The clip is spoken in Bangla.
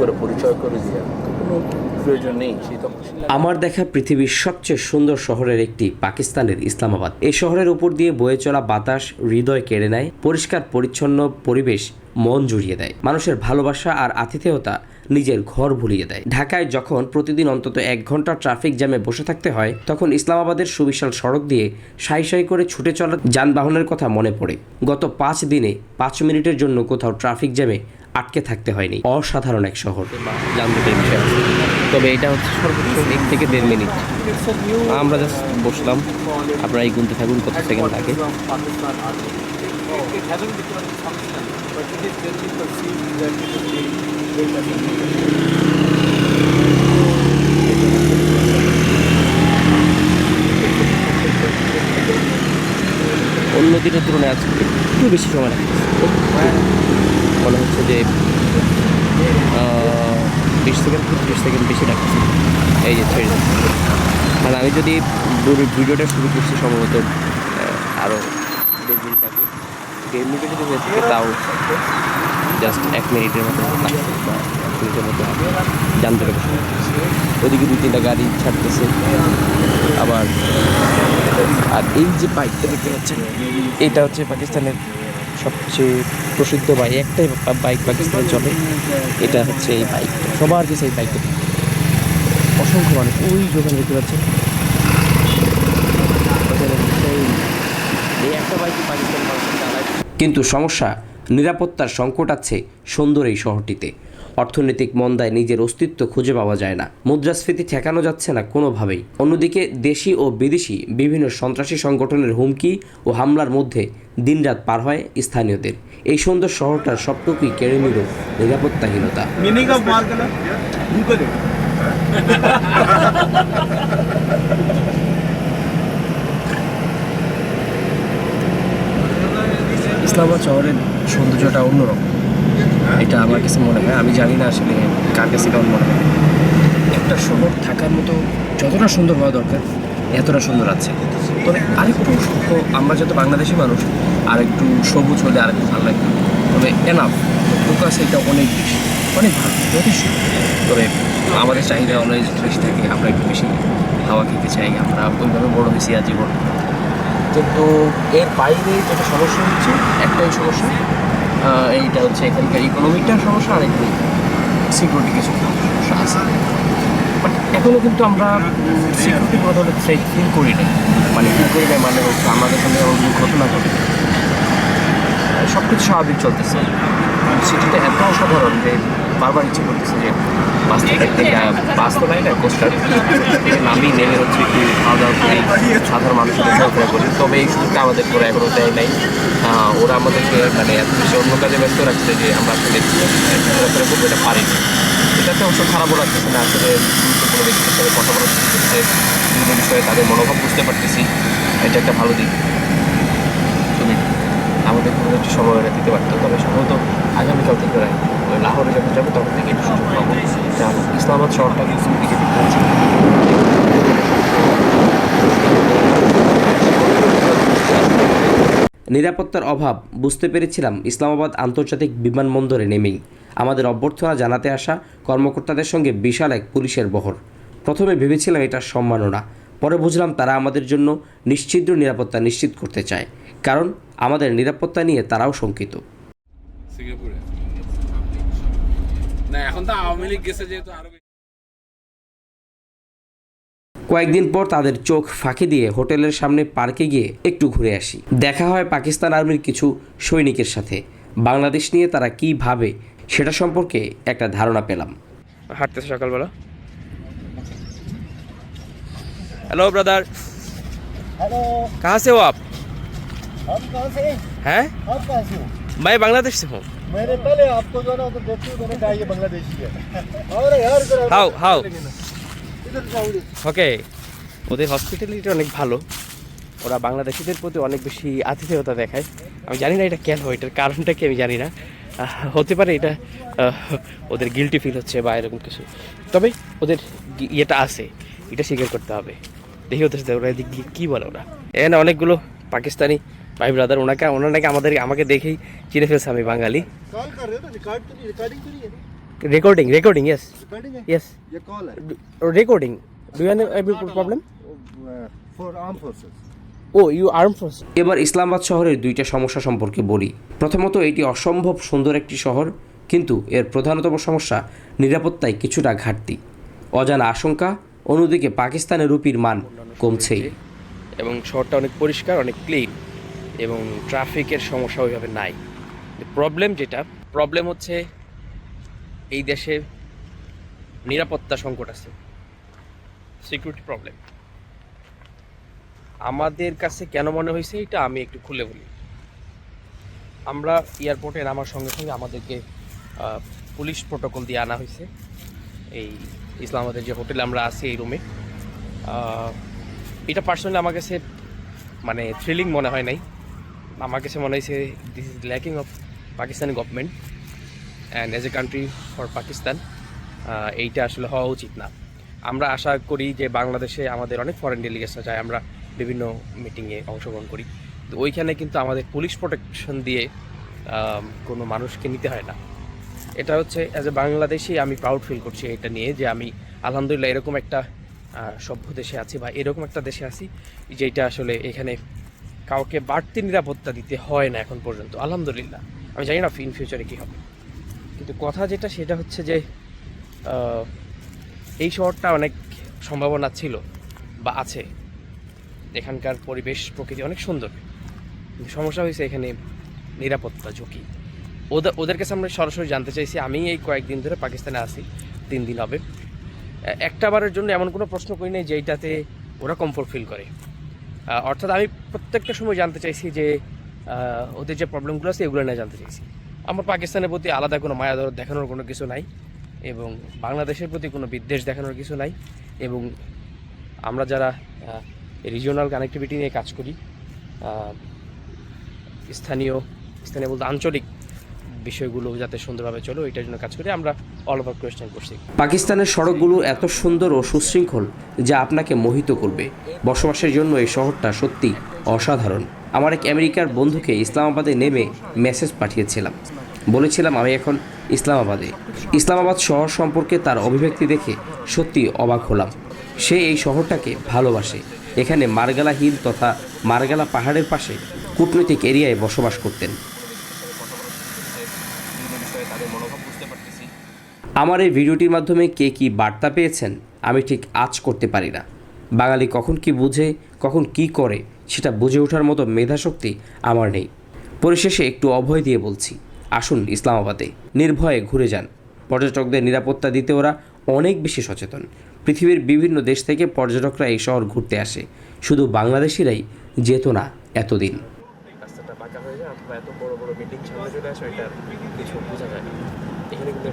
করে পরিচয় করে দিয়ে কোনো প্রয়োজন নেই, সেই আমার দেখা পৃথিবীর সবচেয়ে সুন্দর শহরের একটি পাকিস্তানের ইসলামাবাদ। এই শহরের উপর দিয়ে বয়ে চলা বাতাস হৃদয় কেড়ে নেয়, পরিষ্কার, পরিচ্ছন্ন পরিবেশ মন জুড়িয়ে দেয়। মানুষের ভালোবাসা আর আতিথেয়তা নিজের ঘর ভুলিয়ে দেয়। ঢাকায় যখন প্রতিদিন অন্তত এক ঘণ্টা ট্রাফিক জ্যামে বসে থাকতে হয়, তখন ইসলামাবাদের সুবিশাল সড়ক দিয়ে সাই সাই করে ছুটে চলা যানবাহনের কথা মনে পড়ে। গত পাঁচ দিনে পাঁচ মিনিটের জন্য কোথাও ট্রাফিক জ্যামে আটকে থাকতে হয়নি। অসাধারণ এক শহর। তবে এটা হচ্ছে সর্বোচ্চ এক থেকে দেড় মিনিট। আমরা জাস্ট বসলাম। আপনারা এই গুনতে থাকুন, কত সেকেন্ড achievement. অন্য দিনের তুলনায় আজকে একটু বেশি সময় মনে হচ্ছে যে বিশ সেকেন্ড, ত্রিশ সেকেন্ড বেশি লাগছে এই যে ছেড়ে দিচ্ছে মানে আমি যদি ভিডিওটা শুরু করছি সম্ভবত আরও দেড় মিনিট আগে। দেড় মিনিটে যদি হয়ে থাকে, তাও জাস্ট এক মিনিটের মতো লাগছে এক মিনিটের মতো বসে থাকতেছে। ওদিকে দুই তিনটা গাড়ি ছাড়তেছে। আবার, আর এই যে বাইকটা দেখতে পাচ্ছেন, এটা হচ্ছে পাকিস্তানের সবচেয়ে প্রসিদ্ধ বাইক একটাই বাইক পাকিস্তানে চলে, এটা হচ্ছে এই বাইক সবার কাছে এই বাইকটা অসংখ্য মানুষ ওই দোকান দেখতে পাকিস্তান কিন্তু সমস্যা, নিরাপত্তার সংকট আছে সুন্দর এই শহরটিতে। অর্থনৈতিক মন্দায় নিজের অস্তিত্ব খুঁজে পাওয়া যায় না। মুদ্রাস্ফীতি ঠেকানো যাচ্ছে না কোনোভাবেই। অন্যদিকে দেশি ও বিদেশি বিভিন্ন সন্ত্রাসী সংগঠনের হুমকি ও হামলার মধ্যে দিনরাত পার হয় স্থানীয়দের। এই সুন্দর শহরটার সবটুকুই কেড়ে নিল নিরাপত্তাহীনতা. ইসলামাবাদ শহরের সৌন্দর্যটা অন্যরকম। এটা আমার কাছে মনে হয়। আমি জানি না আসলে কার কাছে কেমন মনে হয়। একটা শহর থাকার মতো যতটা সুন্দর হওয়া দরকার, এতটা সুন্দর আছে। তবে আরেকটু আমরা যত বাংলাদেশি মানুষ আর একটু সবুজ হলে আরেকটু ভালো লাগবে। তবে এনাফ ফোকাস এটা অনেক বেশি, অনেক ভালো, যথেষ্ট। তবে আমাদের চাহিদা অনেক বেশি থাকে, আমরা একটু বেশি হাওয়া খেতে চাই, আমরা ওইভাবে বড় হয়েছি আজীবন। কিন্তু এর বাইরে যেটা সমস্যা হচ্ছে, একটাই সমস্যা এইটা হচ্ছে এখানকার ইকোনমিকটার সমস্যা, আর এখানে সিকিউরিটি কিছু সমস্যা আছে। বাট এখনও কিন্তু আমরা সিকিউরিটির কথা হলে থ্রেট ফিল করি নাই। মানে ফিল করি নাই মানে হচ্ছে আমাদের সঙ্গে এমন ঘটনা ঘটে সব কিছু স্বাভাবিক চলতেছে। সিটিটা এত অসাধারণ যে বারবার ইচ্ছে করতেছে যে বাস বাস তো নাই না কোস্টার নামি নেমে হচ্ছে একটু খাওয়া দাওয়া করি সাধারণ মানুষের চলাফেরা করি। তবে এই সুযোগটা আমাদের করে এখনও দেয় নাই। ওরা আমাদেরকে মানে এত বেশি অন্য কাজে ব্যস্ত রাখছে যে আমরা আসলে চলাফেরা করব, এটা পারি না। এটাতে অবশ্য খারাপও লাগতেছে না, আসলে গুরুত্বপূর্ণ ব্যক্তির সাথে কথা হচ্ছে বিভিন্ন বিষয়ে তাদের মনোভাব বুঝতে পারতেছি। এটা একটা ভালো দিক। আমাদের কোনো একটু সময় ওরা দিতে পারতো, তবে সম্ভবত আগামীকাল থেকে লাহোরে যখন যাব, তখন থেকে একটু সুযোগ পাবো। যে ইসলামাবাদ শহরটা কিন্তু বিজেপি পৌঁছে নিরাপত্তার অভাব, বুঝতে পেরেছিলাম ইসলামাবাদ আন্তর্জাতিক বিমানবন্দরে নেমেই। আমাদের অভ্যর্থনা জানাতে আসা কর্মকর্তাদের সঙ্গে বিশাল এক পুলিশের বহর। প্রথমে ভেবেছিলাম এটা সম্মাননা, পরে বুঝলাম তারা আমাদের জন্য নিশ্চিদ্র নিরাপত্তা নিশ্চিত করতে চায়। কারণ আমাদের নিরাপত্তা নিয়ে তারাও শঙ্কিত। কয়েকদিন পর তাদের চোখ ফাঁকি দিয়ে হোটেলের সামনে পার্কে গিয়ে একটু ঘুরে আসি। দেখা হয় পাকিস্তান আর্মির কিছু সৈনিকের সাথে। বাংলাদেশ নিয়ে তারা কি ভাবে সেটা সম্পর্কে একটা ধারণা পেলাম। হাঁটতেছে সকালবেলা। হ্যালো ব্রাদার হ্যালো কাহা সে আপ? आप हम कहाँ से हैं? हैं आप कहाँ से हो मैं बांग्लादेश से हूँ मैंने पहले आपको जो है ना उधर देखते हुए मैंने कहा ये बांग्लादेशी है और यार इधर आओ। हाउ हाउ इधर जाओ इधर। ওকে ওদের হসপিটালিটি অনেক ভালো ওরা বাংলাদেশিদের প্রতি অনেক বেশি আতিথেয়তা দেখায় আমি জানি না এটা কেন এটার কারণটা কি আমি জানি না আহ, হতে পারে এটা আহ, ওদের গিলটি ফিল হচ্ছে বা এরকম কিছু তবে ওদের গি- ইয়েটা আছে এটা স্বীকার করতে হবে দেখি ওদের সাথে ওরা এদিক দিয়ে কী বলে ওরা এখানে অনেকগুলো পাকিস্তানি ভাই ব্রাদার ওনাকে ওনার নাকি আমাদের আমাকে দেখেই চিনে ফেলছে আমি Bangali. Recording recording yes yes recording problem ও ইউ আর্ম এবার ইসলামাবাদ শহরের দুইটা সমস্যা সম্পর্কে বলি। প্রথমত এটি অসম্ভব সুন্দর একটি শহর কিন্তু এর প্রধানতম সমস্যা নিরাপত্তায় কিছুটা ঘাটতি। অজানা আশঙ্কা অন্যদিকে পাকিস্তানের রুপির মান কমছেই। এবং শহরটা অনেক পরিষ্কার অনেক ক্লিন এবং ট্রাফিকের সমস্যা ওইভাবে নাই। প্রবলেম যেটা প্রবলেম হচ্ছে এই দেশে নিরাপত্তা সংকট আছে। সিকিউরিটি প্রবলেম আমাদের কাছে কেন মনে হয়েছে এটা আমি একটু খুলে বলি। আমরা এয়ারপোর্টে নামার সঙ্গে সঙ্গে আমাদেরকে পুলিশ প্রোটোকল দিয়ে আনা হয়েছে। এই ইসলামাবাদের যে হোটেলে আমরা আছি এই রুমে। এটা পার্সোনালি আমার কাছে মানে থ্রিলিং মনে হয় নাই। আমার কাছে মনে হয়েছে this is lacking of Pakistani government and as a country for Pakistan এইটা আসলে হওয়া উচিত না। আমরা আশা করি যে বাংলাদেশে আমাদের অনেক ফরেন ডেলিগেশন যায় আমরা বিভিন্ন মিটিংয়ে অংশগ্রহণ করি। তো ওইখানে কিন্তু আমাদের পুলিশ প্রোটেকশন দিয়ে কোনো মানুষকে নিতে হয় না। এটা হচ্ছে অ্যাজ এ বাংলাদেশি আমি প্রাউড ফিল করছি এটা নিয়ে যে আমি আলহামদুলিল্লাহ এরকম একটা সভ্য দেশে আছি বা এরকম একটা দেশে আছি যেটা আসলে এখানে কাউকে বাড়তি নিরাপত্তা দিতে হয় না এখন পর্যন্ত, আলহামদুলিল্লাহ। আমি জানি না ইন ফিউচারে কী হবে। কিন্তু কথা যেটা, সেটা হচ্ছে যে এই শহরটা অনেক সম্ভাবনা ছিল বা আছে। এখানকার পরিবেশ প্রকৃতি অনেক সুন্দর। কিন্তু সমস্যা হয়েছে এখানে নিরাপত্তা ঝুঁকি। ওদের ওদের কাছে আমরা সরাসরি জানতে চাইছি, আমি এই কয়েকদিন ধরে পাকিস্তানে আসি তিন দিন হবে। একটা বারের জন্য এমন কোনো প্রশ্ন করি নাই যেইটাতে ওরা কমফোর্ট ফিল করে। অর্থাৎ আমি প্রত্যেকটা সময় জানতে চাইছি যে ওদের যে প্রবলেমগুলো আছে, এগুলো নিয়ে জানতে চাইছি। আমার পাকিস্তানের প্রতি আলাদা কোনো মায়া দেখানোর কোনো কিছু নাই এবং বাংলাদেশের প্রতি কোনো বিদ্বেষ দেখানোর কিছু নাই এবং আমরা যারা রিজিওনাল কানেক্টিভিটি নিয়ে কাজ করি স্থানীয় স্থানীয় বলতে আঞ্চলিক বিষয়গুলো যাতে সুন্দরভাবে চলো, এটার জন্য কাজ করি। আমরা পাকিস্তানের সড়কগুলো এত সুন্দর ও সুশৃঙ্খল যা আপনাকে মোহিত করবে। বসবাসের জন্য এই শহরটা সত্যি অসাধারণ। আমার এক আমেরিকার বন্ধুকে ইসলামাবাদে নেমে মেসেজ পাঠিয়েছিলাম। বলেছিলাম, আমি এখন ইসলামাবাদে। ইসলামাবাদ শহর সম্পর্কে তার অভিব্যক্তি দেখে সত্যি অবাক হলাম। সে এই শহরটাকে ভালোবাসে। এখানে মার্গালা হিল তথা মার্গালা পাহাড়ের পাশে কূটনৈতিক এরিয়ায় বসবাস করতেন। আমার এই ভিডিওটির মাধ্যমে কে কি বার্তা পেয়েছেন, আমি ঠিক আজ করতে পারি না। বাঙালি কখন কি বুঝে, কখন কি করে, সেটা বুঝে ওঠার মতো মেধাশক্তি আমার নেই। পরিশেষে একটু অভয় দিয়ে বলছি, আসুন ইসলামাবাদে, নির্ভয়ে ঘুরে যান। পর্যটকদের নিরাপত্তা দিতে ওরা অনেক বেশি সচেতন। পৃথিবীর বিভিন্ন দেশ থেকে পর্যটকরা এই শহর ঘুরতে আসে। শুধু বাংলাদেশিরাই যেত না এতদিন। এখানে কিন্তু